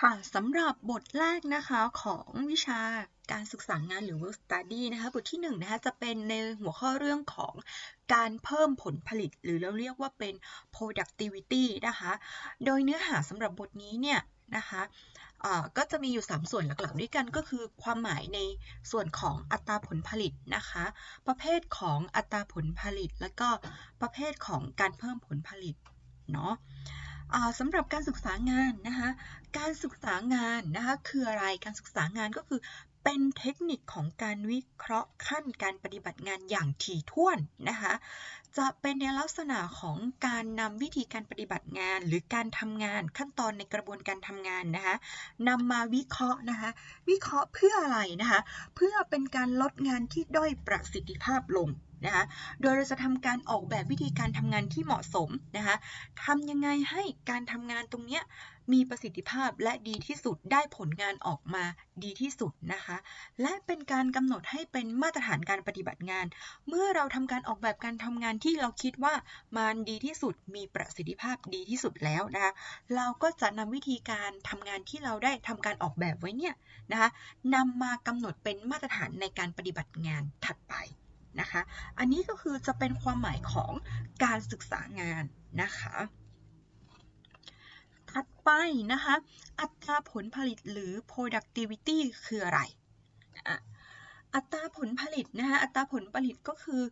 ค่ะสำหรับบทแรกนะคะของวิชาการศึกษางานหรือ work study นะคะบทที่1นงนะคะจะเป็นในหัวข้อเรื่องของการเพิ่มผลผลิต หรือเราเรียกว่าเป็น productivity นะคะโดยเนื้อหาสำหรับบทนี้เนี่ยนะคะก็จะมีอยู่ 3 ส่วนหลักๆด้วยกันก็คือความหมายในส่วนของอัตราผลผลิตนะคะ ประเภทของอัตราผลผลิต และก็ประเภทของการเพิ่มผลผลิตเนาะ สำหรับการศึกษางานนะคะ การศึกษางานนะคะคืออะไร การศึกษางานก็คือ เป็นเทคนิคของการวิเคราะห์ขั้นการปฏิบัติงานอย่างถี่ถ้วนนะคะ จะเป็นในลักษณะของการนำวิธีการปฏิบัติงาน หรือการทำงานขั้นตอนในกระบวนการทำงานนะคะนำมาวิเคราะห์นะคะ วิเคราะห์เพื่ออะไรนะคะ เพื่อเป็นการลดงานที่ด้อยประสิทธิภาพลงนะคะโดยเราจะทำการออกแบบวิธีการทำงานที่เหมาะสมนะคะทำยังไงให้การทำงานตรงนี้ มีประสิทธิภาพและดีที่สุดได้ผลงานออกมาดีที่สุดนะคะ และเป็นการกำหนดให้เป็นมาตรฐานการปฏิบัติงาน เมื่อเราทำการออกแบบการทำงานที่เราคิดว่ามันดีที่สุดมีประสิทธิภาพดีที่สุดแล้วนะคะเราก็จะนำวิธีการทำงานที่เราได้ทำการออกแบบไว้เนี่ยนะคะนำมากำหนดเป็นมาตรฐานในการปฏิบัติงานถัดไปนะคะ อันนี้ก็คือจะเป็นความหมายของการศึกษางานนะคะ ถัดไปนะคะ อัตราผลผลิตหรือ productivity คืออะไร อัตราผลผลิตนะคะ อัตราผลผลิตก็คือ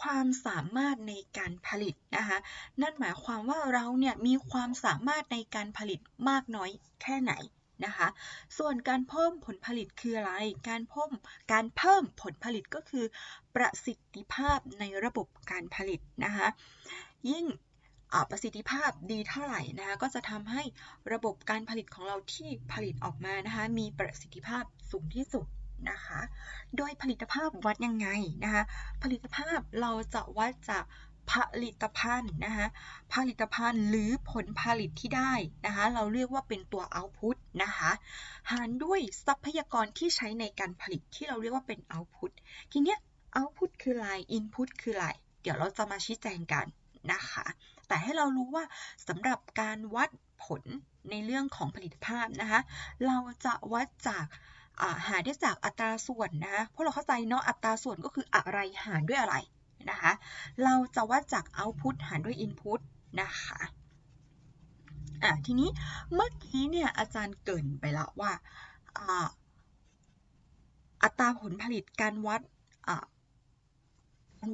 ความสามารถในการผลิตนะคะ นั่นหมายความว่าเราเนี่ยมีความสามารถในการผลิตมากน้อยแค่ไหนนะคะ ส่วนการเพิ่มผลผลิตคืออะไร การเพิ่ม การเพิ่มผลผลิตก็คือ ประสิทธิภาพในระบบการผลิตนะคะ ยิ่ง ประสิทธิภาพดีเท่าไหร่นะคะก็จะทำให้ระบบการผลิตของเราที่ผลิตออกมานะคะมีประสิทธิภาพสูงที่สุดนะคะ โดยผลิตภาพวัดยังไงนะคะ ผลิตภาพเราจะวัดจากผลิตภัณฑ์นะคะผลิตภัณฑ์หรือผลผลิตที่ได้นะคะเราเรียกว่าเป็นตัว output นะคะหารด้วยทรัพยากรที่ใช้ในการผลิตที่เราเรียกว่าเป็น output ทีเนี้ย output คืออะไร input คืออะไร เดี๋ยวเราจะมาชี้แจงกัน นะคะ แต่ให้เรารู้ว่าสำหรับการวัดผลในเรื่องของผลิตภาพนะคะ เราจะวัดจากหาได้จากอัตราส่วนนะคะเพราะเราเข้าใจเนาะอัตราส่วนก็คืออะไรหารด้วยอะไรนะคะ เราจะวัดจาก output หารด้วย input นะคะอะทีนี้เมื่อกี้เนี่ยอาจารย์เกินไปแล้วว่าอัตราผลผลิตการวัด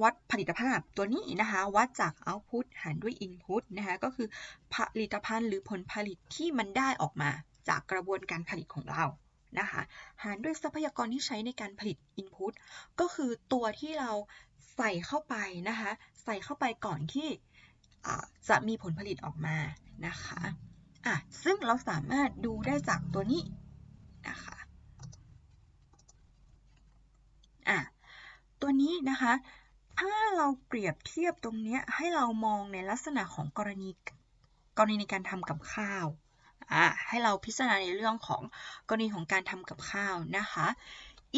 วัดผลิตภาพตัวนี้นะคะวัดจาก output หารด้วย input นะคะก็คือผลิตภัณฑ์หรือผลผลิตที่มันได้ออกมาจากกระบวนการผลิตของเรานะคะหารด้วยทรัพยากรที่ใช้ในการผลิต input ก็คือตัวที่เราใส่เข้าไปนะคะใส่เข้าไปก่อนที่จะมีผลผลิตออกมานะคะอะซึ่งเราสามารถดูได้จากตัวนี้นะคะอะตัวนี้นะคะ ถ้าเราเปรียบเทียบตรงนี้ให้เรามองในลักษณะของกรณีกรณีในการทำกับข้าวอะให้เราพิจารณาในเรื่องของกรณีของการทำกับข้าวนะคะ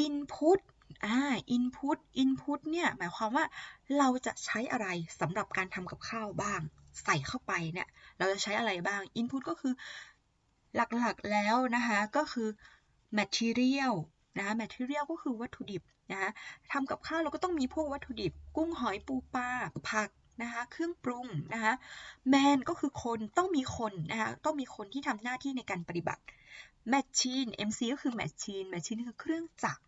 input อ่า input input เนี่ยหมายความว่าเราจะใช้อะไรสำหรับการทำกับข้าวบ้าง ใส่เข้าไปเนี่ยเราจะใช้อะไรบ้าง input ก็คือหลักๆแล้วนะคะก็คือ material นะคะ material ก็คือวัตถุดิบ นะคะทำกับข้าวเราก็ต้องมีพวกวัตถุดิบ กุ้งหอยปูปลาผักนะคะเครื่องปรุงนะคะแมนก็คือคนต้องมีคนนะคะต้องมีคนที่ทำหน้าที่ในการปฏิบัติ machine MC ก็คือ machine machine คือเครื่องจักร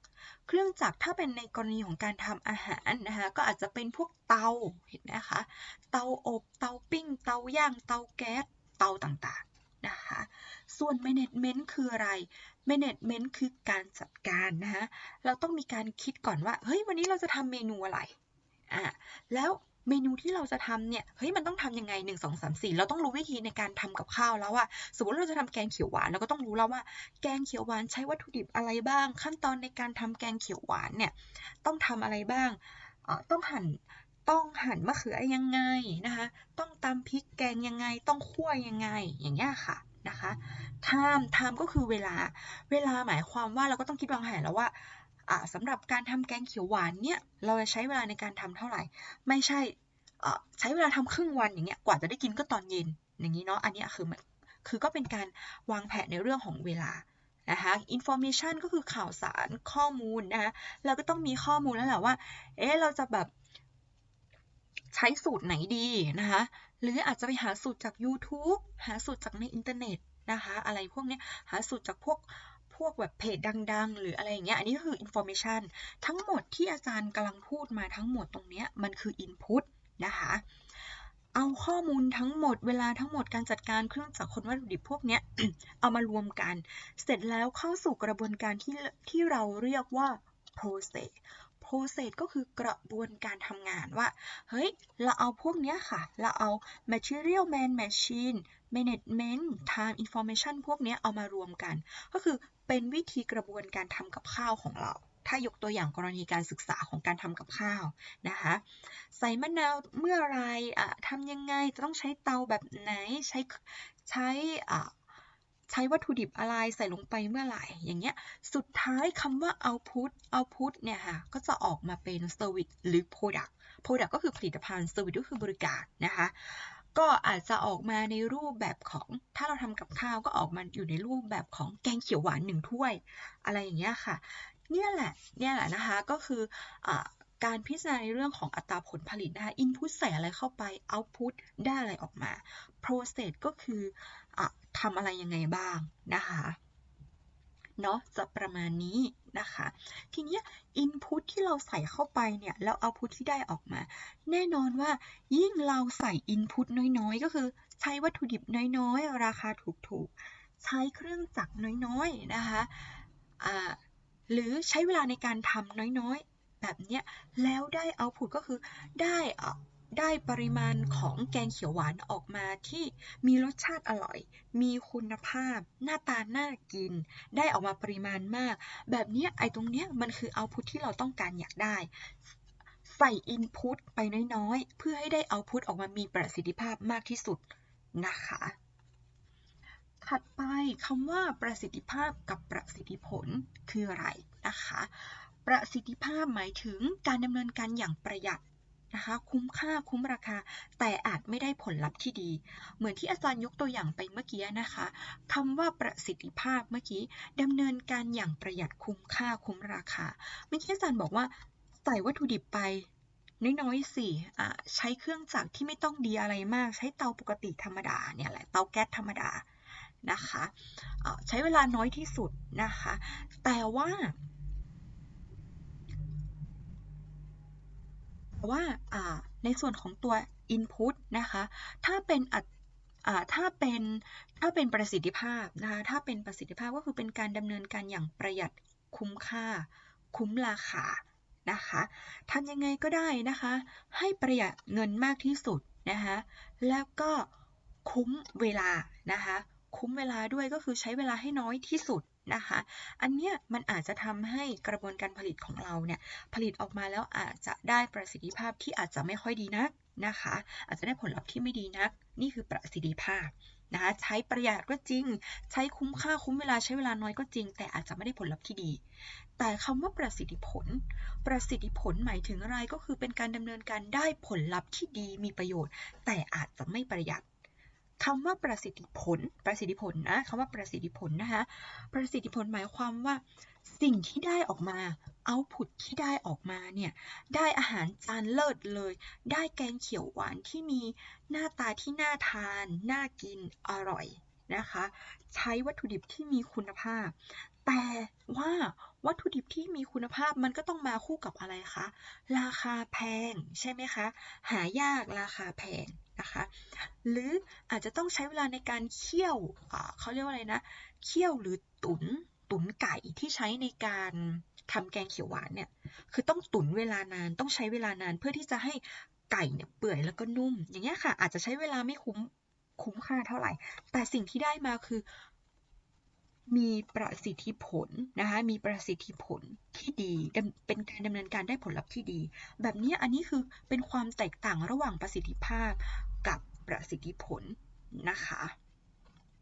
เครื่องจักรถ้าเป็นในกรณีของการทำอาหารนะคะก็อาจจะเป็นพวกเตาเห็นไหมคะเตาอบเตาปิ้ง เตาย่างเตาแก๊สเตาต่างๆนะคะ ส่วน management คืออะไร management คือการจัดการนะคะเราต้องมีการคิดก่อนว่า เฮ้ย วันนี้เราจะทำเมนูอะไร อะ แล้วเมนูที่เราจะทำเนี่ย เฮ้ย มันต้องทำยังไง 1 2 3 4 เราต้องรู้วิธีในการทำกับข้าวแล้วว่าสมมติเราจะทำแกงเขียวหวาน เราก็ต้องรู้แล้วว่า แกงเขียวหวานใช้วัตถุดิบอะไรบ้าง ขั้นตอนในการทำแกงเขียวหวานเนี่ย ต้องทำอะไรบ้างต้องหั่น ต้องหั่นมะเขือยังไงนะคะ ต้องตำพริกแกงยังไง ต้องคั่วยังไง อย่างเงี้ยค่ะ นะคะ time time ก็คือเวลา เวลาหมายความว่าเราก็ต้องคิดวางแผนแล้วว่าสำหรับการทำแกงเขียวหวานเนี่ย เราจะใช้เวลาในการทำเท่าไหร่ ไม่ใช่ใช้เวลาทำครึ่งวันอย่างเงี้ย กว่าจะได้กินก็ตอนเย็น อย่างนี้เนาะ อันนี้คือคือก็เป็นการวางแผนในเรื่องของเวลานะคะ information ก็คือข่าวสารข้อมูลนะคะเราก็ต้องมีข้อมูลแล้วแหละว่า เอ๊ะ เราจะแบบ ใช้สูตรไหนดีนะคะหรืออาจจะไปหาสูตรจาก YouTube หาสูตรจากในอินเทอร์เน็ตนะคะอะไรพวกนี้หาสูตรจากพวกพวกแบบเพจดัง ๆ หรืออะไรอย่างเงี้ย อันนี้ก็คือ information ทั้งหมดที่อาจารย์กำลังพูดมาทั้งหมดตรงเนี้ยมันคือ input นะคะ เอาข้อมูลทั้งหมดเวลาทั้งหมดการจัดการเครื่องจักรคนวัตถุดิบพวกเนี้ยเอามารวมกัน เสร็จแล้วเข้าสู่กระบวนการที่ที่เราเรียกว่า process process ก็คือกระบวนการทำงานว่า เฮ้ย เราเอาพวกเนี้ยค่ะ เราเอา material man machine management time information พวกเนี้ยเอามารวมกัน ก็คือเป็นวิธีกระบวนการทำกับข้าวของเรา ถ้ายกตัวอย่างกรณีการศึกษาของการทำกับข้าวนะคะ ใส่มะนาวเมื่อไรอะทำยังไง จะต้องใช้เตาแบบไหน ใช้ใช้อะ ใช้วัตถุดิบอะไรใส่ลงไปเมื่อไหร่ อย่างเงี้ย สุดท้ายคำว่า output output เนี่ยค่ะ ก็จะออกมาเป็น service หรือ product product ก็คือผลิตภัณฑ์ service ก็คือบริการนะคะ ก็อาจจะออกมาในรูปแบบของ ถ้าเราทำกับข้าวก็ออกมาอยู่ในรูปแบบของแกงเขียวหวานหนึ่งถ้วย อะไรอย่างเงี้ยค่ะ เนี่ยแหละ เนี่ยแหละนะคะ ก็คืออการพิจารณาในเรื่องของอัตราผลผลิตนะคะ input ใส่อะไรเข้าไป output ได้อะไรออกมา process ก็คืออ ทำอะไรยังไงบ้างนะคะเนาะจะประมาณนี้นะคะ ทีนี้ input ที่เราใส่เข้าไปเนี่ยแล้ว output ที่ได้ออกมา แน่นอนว่ายิ่งเราใส่ input น้อยๆ ก็คือใช้วัตถุดิบน้อยๆ ราคาถูกๆ ใช้เครื่องจักรน้อยๆ นะคะะหรือใช้เวลาในการทำน้อยๆ แบบเนี้ยแล้วได้ output ก็คือได้ ได้ปริมาณของแกงเขียวหวานออกมาที่มีรสชาติอร่อย มีคุณภาพ หน้าตาน่ากิน ได้ออกมาปริมาณมาก แบบนี้ไอ้ตรงเนี้ยมันคือเอาพุทที่เราต้องการอยากได้ ใส่อินพุตไปน้อยๆ เพื่อให้ได้เอาพุทออกมามีประสิทธิภาพมากที่สุดนะคะถัดไปคำว่าประสิทธิภาพกับประสิทธิผลคืออะไรนะคะ ประสิทธิภาพหมายถึงการดำเนินการอย่างประหยัด นะคะ คุ้มค่าคุ้มราคา แต่อาจไม่ได้ผลลัพธ์ที่ดี เหมือนที่อาจารย์ยกตัวอย่างไปเมื่อกี้นะคะคำว่าประสิทธิภาพเมื่อกี้ดำเนินการอย่างประหยัดคุ้มค่าคุ้มราคา เมื่อกี้อาจารย์บอกว่าใส่วัตถุดิบไปน้อยๆสิใช้เครื่องจักรที่ไม่ต้องดีอะไรมาก ใช้เตาปกติธรรมดาเนี่ยแหละ เตาแก๊สธรรมดานะคะ ใช้เวลาน้อยที่สุดนะคะ แต่ว่า ว่าในส่วนของตัว input นะคะ ถ้าเป็นถ้าเป็นถ้าเป็นประสิทธิภาพนะคะ ถ้าเป็นประสิทธิภาพก็คือเป็นการดำเนินการอย่างประหยัดคุ้มค่า คุ้มราคานะคะทำยังไงก็ได้นะคะ ให้ประหยัดเงินมากที่สุดนะคะ แล้วก็คุ้มเวลานะคะ คุ้มเวลาด้วยก็คือใช้เวลาให้น้อยที่สุด นะคะ อันเนี้ยมันอาจจะทำให้กระบวนการผลิตของเราเนี่ยผลิตออกมาแล้วอาจจะได้ประสิทธิภาพที่อาจจะไม่ค่อยดีนักนะคะ อาจจะได้ผลลัพธ์ที่ไม่ดีนัก นี่คือประสิทธิภาพนะคะใช้ประหยัดก็จริง ใช้คุ้มค่าคุ้มเวลาใช้เวลาน้อยก็จริง แต่อาจจะไม่ได้ผลลัพธ์ที่ดี แต่คำว่าประสิทธิผล ประสิทธิผลหมายถึงอะไรก็คือเป็นการดำเนินการได้ผลลัพธ์ที่ดีมีประโยชน์ แต่อาจจะไม่ประหยัด คำว่าประสิทธิผล ประสิทธิผลนะคำว่าประสิทธิผลนะคะ ประสิทธิผลหมายความว่าสิ่งที่ได้ออกมาเอาผุดที่ได้ออกมาเนี่ย ได้อาหารจานเลิศเลย ได้แกงเขียวหวานที่มีหน้าตาที่น่าทาน น่ากิน อร่อยนะคะ ใช้วัตถุดิบที่มีคุณภาพ แต่ว่าวัตถุดิบที่มีคุณภาพมันก็ต้องมาคู่กับอะไรคะ ราคาแพงใช่ไหมคะ หายากราคาแพง นะคะ หรืออาจจะต้องใช้เวลาในการเคี่ยวเขาเรียกว่าอะไรนะ เคี่ยวหรือตุนตุ๋นไก่ที่ใช้ในการทำแกงเขียวหวานเนี่ย คือต้องตุ๋นเวลานาน ต้องใช้เวลานานเพื่อที่จะให้ไก่เนี่ยเปื่อยแล้วก็นุ่ม อย่างเงี้ยค่ะ อาจจะใช้เวลาไม่คุ้มคุ้มค่าเท่าไหร่ แต่สิ่งที่ได้มาคือ มีประสิทธิผลนะคะมีประสิทธิผลที่ดี เป็นการดำเนินการได้ผลลัพธ์ที่ดี แบบนี้อันนี้คือเป็นความแตกต่างระหว่างประสิทธิภาพกับประสิทธิผลนะคะ